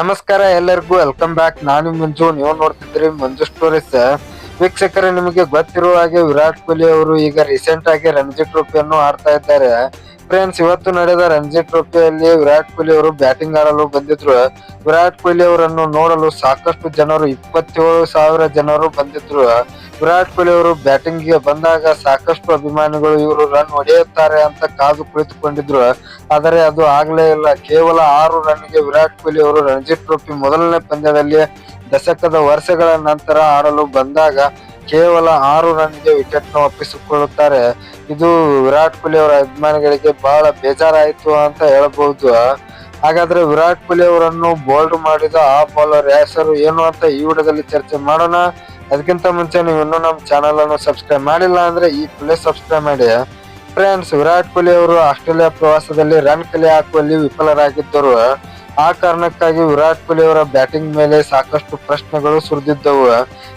ನಮಸ್ಕಾರ ಎಲ್ಲರಿಗೂ welcome back ನಾನು ಮಂಜು, ನೀವು ನೋಡ್ತಿದ್ರಿ ಮಂಜು ಸ್ಟೋರೀಸ್ ವೀಕ್ಷಕರೇ, ನಿಮಗೆ ಗೊತ್ತಿರುವ ಹಾಗೆ ವಿರಾಟ್ ಕೊಹ್ಲಿ ಅವರು ಈಗ ರೀಸೆಂಟ್ ಆಗಿ ರಣಜಿ ಟ್ರೋಫಿಯನ್ನು ಆಡ್ತಾ ಇದ್ದಾರೆ. ಫ್ರೆಂಡ್ಸ್ ಇವತ್ತು ನಡೆದ ರಣಜಿ ಟ್ರೋಫಿಯಲ್ಲಿ ವಿರಾಟ್ ಕೊಹ್ಲಿ ಅವರು ಬ್ಯಾಟಿಂಗ್ ಆಡಲು ಬಂದಿದ್ರು. ವಿರಾಟ್ ಕೊಹ್ಲಿ ಅವರನ್ನು ನೋಡಲು ಸಾಕಷ್ಟು ಜನರು, ಇಪ್ಪತ್ತೇಳು ಸಾವಿರ ಜನರು ಬಂದಿದ್ರು. ವಿರಾಟ್ ಕೊಹ್ಲಿ ಅವರು ಬ್ಯಾಟಿಂಗ್ಗೆ ಬಂದಾಗ ಸಾಕಷ್ಟು ಅಭಿಮಾನಿಗಳು ಇವರು ರನ್ ಹೊಡೆಯುತ್ತಾರೆ ಅಂತ ಕಾದು ಕುಳಿತುಕೊಂಡಿದ್ರು. ಆದರೆ ಅದು ಆಗ್ಲೇ ಇಲ್ಲ. ಕೇವಲ ಆರು ರನ್ಗೆ ವಿರಾಟ್ ಕೊಹ್ಲಿ ಅವರು ರಣಜಿ ಟ್ರೋಫಿ ಮೊದಲನೇ ಪಂದ್ಯದಲ್ಲಿ ದಶಕದ ವರ್ಷಗಳ ನಂತರ ಆಡಲು ಬಂದಾಗ ಕೇವಲ ಆರು ರನ್ಗೆ ವಿಕೆಟ್ ಒಪ್ಪಿಸಿಕೊಳ್ಳುತ್ತಾರೆ. ಇದು ವಿರಾಟ್ ಕೊಹ್ಲಿ ಅವರ ಅಭಿಮಾನಿಗಳಿಗೆ ಬಹಳ ಬೇಜಾರಾಯಿತು ಅಂತ ಹೇಳಬಹುದು. ಹಾಗಾದ್ರೆ ವಿರಾಟ್ ಕೊಹ್ಲಿ ಅವರನ್ನು ಬೋಲ್ಡ್ ಮಾಡಿದ ಆ ಬೌಲರ್ ಹೆಸರು ಏನು ಅಂತ ಈ ವಿಡಿಯೋದಲ್ಲಿ ಚರ್ಚೆ ಮಾಡೋಣ. ಅದಕ್ಕಿಂತ ಮುಂಚೆ ನೀವು ಇನ್ನೂ ನಮ್ಮ ಚಾನಲ್ ಅನ್ನು ಸಬ್ಸ್ಕ್ರೈಬ್ ಮಾಡಿಲ್ಲ ಅಂದ್ರೆ ಈ ಪ್ಲೇ ಸಬ್ಸ್ಕ್ರೈಬ್ ಮಾಡಿ. ಫ್ರೆಂಡ್ಸ್ ವಿರಾಟ್ ಕೊಹ್ಲಿ ಅವರು ಆಸ್ಟ್ರೇಲಿಯಾ ಪ್ರವಾಸದಲ್ಲಿ ರನ್ ಕಲೆ ಹಾಕುವಲ್ಲಿ ವಿಫಲರಾಗಿದ್ದರು. ಆ ಕಾರಣಕ್ಕಾಗಿ ವಿರಾಟ್ ಕೊಹ್ಲಿ ಅವರ ಬ್ಯಾಟಿಂಗ್ ಮೇಲೆ ಸಾಕಷ್ಟು ಪ್ರಶ್ನೆಗಳು ಸುರಿದಿದ್ದವು.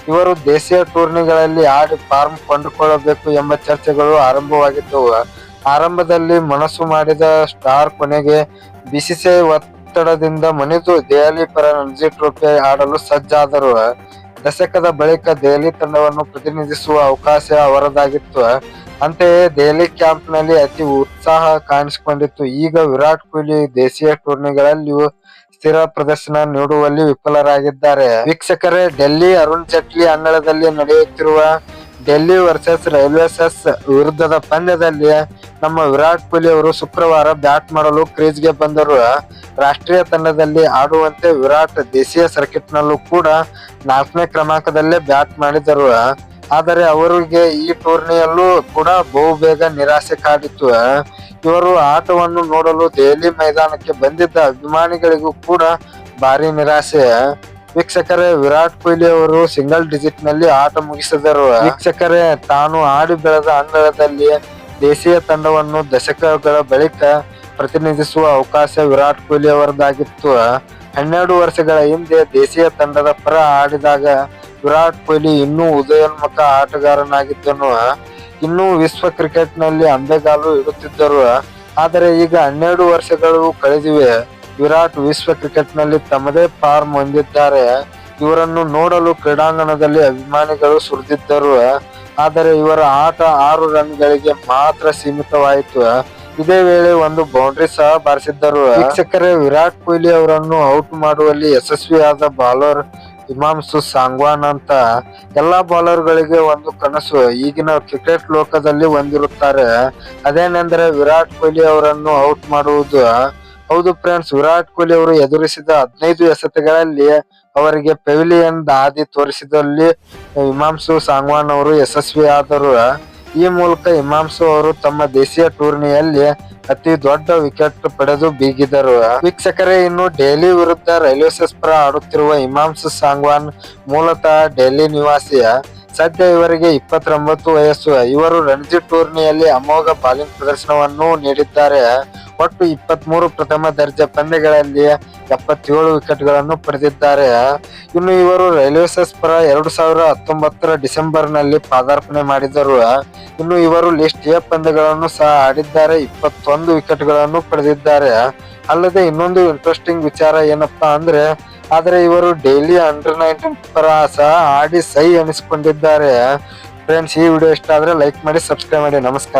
ಇವರು ದೇಶೀಯ ಟೂರ್ನಿಗಳಲ್ಲಿ ಆಡಿ ಫಾರ್ಮ್ ಕೊಂಡುಕೊಳ್ಳಬೇಕು ಎಂಬ ಚರ್ಚೆಗಳು ಆರಂಭವಾಗಿದ್ದವು. ಆರಂಭದಲ್ಲಿ ಮನಸ್ಸು ಮಾಡಿದ ಸ್ಟಾರ್ ಕೊನೆಗೆ ಬಿಸಿಸಿಐ ಒತ್ತಡದಿಂದ ಮಣಿದು ದೆಹಲಿ ಪರ ರಣಜಿ ಟ್ರೋಫಿ ಆಡಲು ಸಜ್ಜಾದರು. ದಶಕದ ಬಳಿಕ ದೆಹಲಿ ತಂಡವನ್ನು ಪ್ರತಿನಿಧಿಸುವ ಅವಕಾಶ ಅವರದಾಗಿತ್ತು. ಅಂತೆಯೇ ದೆಹಲಿ ಕ್ಯಾಂಪ್ನಲ್ಲಿ ಅತಿ ಉತ್ಸಾಹ ಕಾಣಿಸಿಕೊಂಡಿತ್ತು. ಈಗ ವಿರಾಟ್ ಕೊಹ್ಲಿ ದೇಶೀಯ ಟೂರ್ನಿಗಳಲ್ಲಿಯೂ ಸ್ಥಿರ ಪ್ರದರ್ಶನ ನೀಡುವಲ್ಲಿ ವಿಫಲರಾಗಿದ್ದಾರೆ. ವೀಕ್ಷಕರೇ, ಡೆಲ್ಲಿ ಅರುಣ್ ಜೇಟ್ಲಿ ಅಂಗಳದಲ್ಲಿ ನಡೆಯುತ್ತಿರುವ ಡೆಲ್ಲಿ ವರ್ಸಸ್ ರೈಲ್ವೇಸಸ್ ವಿರುದ್ಧದ ಪಂದ್ಯದಲ್ಲಿ ನಮ್ಮ ವಿರಾಟ್ ಕೊಹ್ಲಿ ಅವರು ಶುಕ್ರವಾರ ಬ್ಯಾಟ್ ಮಾಡಲು ಕ್ರೀಸ್ಗೆ ಬಂದರು. ರಾಷ್ಟ್ರೀಯ ತಂಡದಲ್ಲಿ ಆಡುವಂತೆ ವಿರಾಟ್ ದೇಶೀಯ ಸರ್ಕಿಟ್ನಲ್ಲೂ ಕೂಡ ನಾಲ್ಕನೇ ಕ್ರಮಾಂಕದಲ್ಲೇ ಬ್ಯಾಟ್ ಮಾಡಿದರು. ಆದರೆ ಅವರಿಗೆ ಈ ಟೂರ್ನಿಯಲ್ಲೂ ಕೂಡ ಬಹುಬೇಗ ನಿರಾಸೆ ಕಾಡಿತ್ತು. ಇವರು ಆಟವನ್ನು ನೋಡಲು ದೆಹಲಿ ಮೈದಾನಕ್ಕೆ ಬಂದಿದ್ದ ಅಭಿಮಾನಿಗಳಿಗೂ ಕೂಡ ಭಾರಿ ನಿರಾಸೆ. ವೀಕ್ಷಕರೇ, ವಿರಾಟ್ ಕೊಹ್ಲಿ ಅವರು ಸಿಂಗಲ್ ಡಿಜಿಟ್ನಲ್ಲಿ ಆಟ ಮುಗಿಸಿದರು. ವೀಕ್ಷಕರೇ, ತಾನು ಆಡಿ ಬೆಳೆದ ಅಂಗಳದಲ್ಲಿ ದೇಶೀಯ ತಂಡವನ್ನು ದಶಕಗಳ ಬಳಿಕ ಪ್ರತಿನಿಧಿಸುವ ಅವಕಾಶ ವಿರಾಟ್ ಕೊಹ್ಲಿ ಅವರದಾಗಿತ್ತು. ಹನ್ನೆರಡು ವರ್ಷಗಳ ಹಿಂದೆ ದೇಶೀಯ ತಂಡದ ಪರ ಆಡಿದಾಗ ವಿರಾಟ್ ಕೊಹ್ಲಿ ಇನ್ನೂ ಉದಯೋನ್ಮುಖ ಆಟಗಾರನಾಗಿದ್ದನು. ಇನ್ನೂ ವಿಶ್ವ ಕ್ರಿಕೆಟ್ನಲ್ಲಿ ಅಂಬೆಗಾಲು ಇಡುತ್ತಿದ್ದರು ಆದರೆ ಈಗ ಹನ್ನೆರಡು ವರ್ಷಗಳು ಕಳೆದಿವೆ. ವಿರಾಟ್ ವಿಶ್ವ ಕ್ರಿಕೆಟ್ನಲ್ಲಿ ತಮ್ಮದೇ ಫಾರ್ಮ್ ಹೊಂದಿದ್ದಾರೆ. ಇವರನ್ನು ನೋಡಲು ಕ್ರೀಡಾಂಗಣದಲ್ಲಿ ಅಭಿಮಾನಿಗಳು ಸುರಿದಿದ್ದರು. ಆದರೆ ಇವರ ಆಟ ಆರು ರನ್ಗಳಿಗೆ ಮಾತ್ರ ಸೀಮಿತವಾಯಿತು. ಇದೇ ವೇಳೆ ಒಂದು ಬೌಂಡ್ರಿ ಸಹ ಬಾರಿಸಿದ್ದರು. ವೀಕ್ಷಕರೇ, ವಿರಾಟ್ ಕೊಹ್ಲಿ ಅವರನ್ನು ಔಟ್ ಮಾಡುವಲ್ಲಿ ಯಶಸ್ವಿಯಾದ ಬೌಲರ್ ಹಿಮಾಂಶು ಸಾಂಗ್ವಾನ್ ಅಂತ ಎಲ್ಲಾ ಬಾಲರ್ ಗಳಿಗೆ ಒಂದು ಕನಸು. ಈಗಿನ ಕ್ರಿಕೆಟ್ ಲೋಕದಲ್ಲಿ ಹೊಂದಿರುತ್ತಾರೆ ಅದೇನೆಂದರೆ ವಿರಾಟ್ ಕೊಹ್ಲಿ ಅವರನ್ನು ಔಟ್ ಮಾಡುವುದು. ಹೌದು ಫ್ರೆಂಡ್ಸ್, ವಿರಾಟ್ ಕೊಹ್ಲಿ ಅವರು ಎದುರಿಸಿದ ಹದಿನೈದು ಎಸೆತಗಳಲ್ಲಿ ಅವರಿಗೆ ಪೆವಿಲಿಯನ್ ದಾದಿ ತೋರಿಸಿದಲ್ಲಿ ಹಿಮಾಂಶು ಸಾಂಗ್ವಾನ್ ಅವರು ಯಶಸ್ವಿಯಾದರು. ಈ ಮೂಲಕ ಹಿಮಾಂಶು ಅವರು ತಮ್ಮ ದೇಶೀಯ ಟೂರ್ನಿಯಲ್ಲಿ ಅತಿ ದೊಡ್ಡ ವಿಕೆಟ್ ಪಡೆದು ಬೀಗಿದರು. ವೀಕ್ಷಕರೇ, ಇನ್ನು ಡೆಲ್ಲಿ ವಿರುದ್ಧ ರೈಲ್ವೇಸಸ್ ಪರ ಆಡುತ್ತಿರುವ ಹಿಮಾಂಶು ಸಾಂಗ್ವಾನ್ ಮೂಲತಃ ಡೆಲ್ಲಿ ನಿವಾಸಿಯ ಸದ್ಯ ಇವರಿಗೆ ಇಪ್ಪತ್ತೊಂಬತ್ತು ವಯಸ್ಸು. ಇವರು ರಣಜಿ ಟೂರ್ನಿಯಲ್ಲಿ ಅಮೋಘ ಬಾಲಿಂಗ್ ಪ್ರದರ್ಶನವನ್ನು ನೀಡಿದ್ದಾರೆ. ಒಟ್ಟು ಇಪ್ಪತ್ಮೂರು ಪ್ರಥಮ ದರ್ಜೆ ಪಂದ್ಯಗಳಲ್ಲಿ ಎಪ್ಪತ್ತೇಳು ವಿಕೆಟ್ಗಳನ್ನು ಪಡೆದಿದ್ದಾರೆ. ಇನ್ನು ಇವರು ರೈಲ್ವೇಸಸ್ ಪರ ಎರಡು ಸಾವಿರ ಹತ್ತೊಂಬತ್ತರ ಡಿಸೆಂಬರ್ನಲ್ಲಿ ಪಾದಾರ್ಪಣೆ ಮಾಡಿದರು. ಇನ್ನು ಇವರು ಲಿಸ್ಟ್ ಎ ಪಂದ್ಯಗಳನ್ನು ಸಹ ಆಡಿದ್ದಾರೆ. ಇಪ್ಪತ್ತೊಂದು ವಿಕೆಟ್ಗಳನ್ನು ಪಡೆದಿದ್ದಾರೆ. ಅಲ್ಲದೆ ಇನ್ನೊಂದು ಇಂಟ್ರೆಸ್ಟಿಂಗ್ ವಿಚಾರ ಏನಪ್ಪಾ ಅಂದ್ರೆ, ಆದ್ರೆ ಇವರು ಡೈಲಿ ಅಂಡರ್ ನೈನ್ಟೀನ್ ಪರ ಸಹ ಆಡಿ ಸಹಿ ಎನಿಸಿಕೊಂಡಿದ್ದಾರೆ. ಫ್ರೆಂಡ್ಸ್, ಈ ವಿಡಿಯೋ ಇಷ್ಟ ಆದ್ರೆ ಲೈಕ್ ಮಾಡಿ, ಸಬ್ಸ್ಕ್ರೈಬ್ ಮಾಡಿ. ನಮಸ್ಕಾರ.